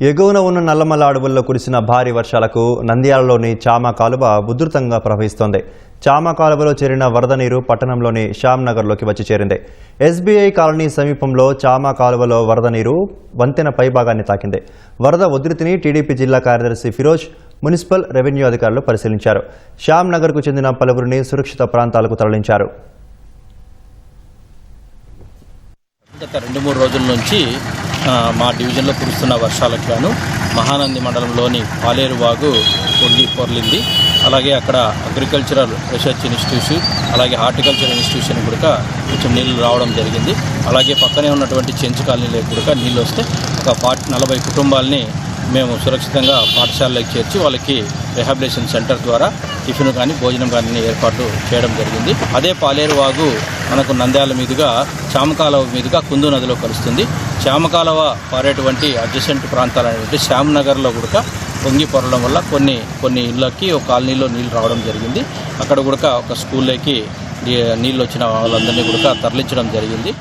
ఎగువన ఉన్న నల్లమల్ల అడవుల్లో కురిసిన భారీ వర్షాలకు నంద్యాలలోని చామ కాలువ ఉధృతంగా ప్రవహిస్తోంది. చామ కాలువలో చేరిన వరద నీరు పట్టణంలోని శ్యామ్ నగర్లోకి వచ్చి చేరింది. ఎస్బీఐ కాలనీ సమీపంలో చామ కాలువలో వరద నీరు వంతెన పైభాగాన్ని తాకింది. వరద ఉధృతిని టీడీపీ జిల్లా కార్యదర్శి ఫిరోజ్ మున్సిపల్ రెవెన్యూ అధికారులు పరిశీలించారు. శ్యామ్ నగర్కు చెందిన పలువురిని సురక్షిత ప్రాంతాలకు తరలించారు. గత రెండు మూడు రోజుల నుంచి మా డివిజన్లో కురుస్తున్న వర్షాలకు గాను మహానంది మండలంలోని పాలేరు వాగు పొంగి పొర్లింది. అలాగే అక్కడ అగ్రికల్చరల్ రీసెర్చ్ ఇన్స్టిట్యూషన్ అలాగే హార్టికల్చర్ ఇన్స్టిట్యూషన్ కూడా కొంచెం నీళ్ళు రావడం జరిగింది. అలాగే పక్కనే ఉన్నటువంటి చెంచు కాలనీలో కూడా నీళ్ళు వస్తే ఒక ఫార్టీ నలభై కుటుంబాలని మేము సురక్షితంగా పాఠశాలలోకి చేర్చి వాళ్ళకి రిహాబిలేషన్ సెంటర్ ద్వారా టిఫిన్ కానీ భోజనం కానీ ఏర్పాటు చేయడం జరిగింది. అదే పాలేరు వాగు మనకు నంద్యాల మీదుగా చామకాలవ మీదుగా కుందు నదిలో కలుస్తుంది. చామకాలవ పారేటువంటి అడ్జసెంట్ ప్రాంతాలైనటువంటి శ్యామ్ నగర్లో కూడా పొంగి పొరడం వల్ల కొన్ని కొన్ని ఇళ్ళకి ఒక కాలనీలో నీళ్ళు రావడం జరిగింది. అక్కడ కూడా ఒక స్కూల్లోకి నీళ్ళు వచ్చిన వాళ్ళందరినీ కూడా తరలించడం జరిగింది.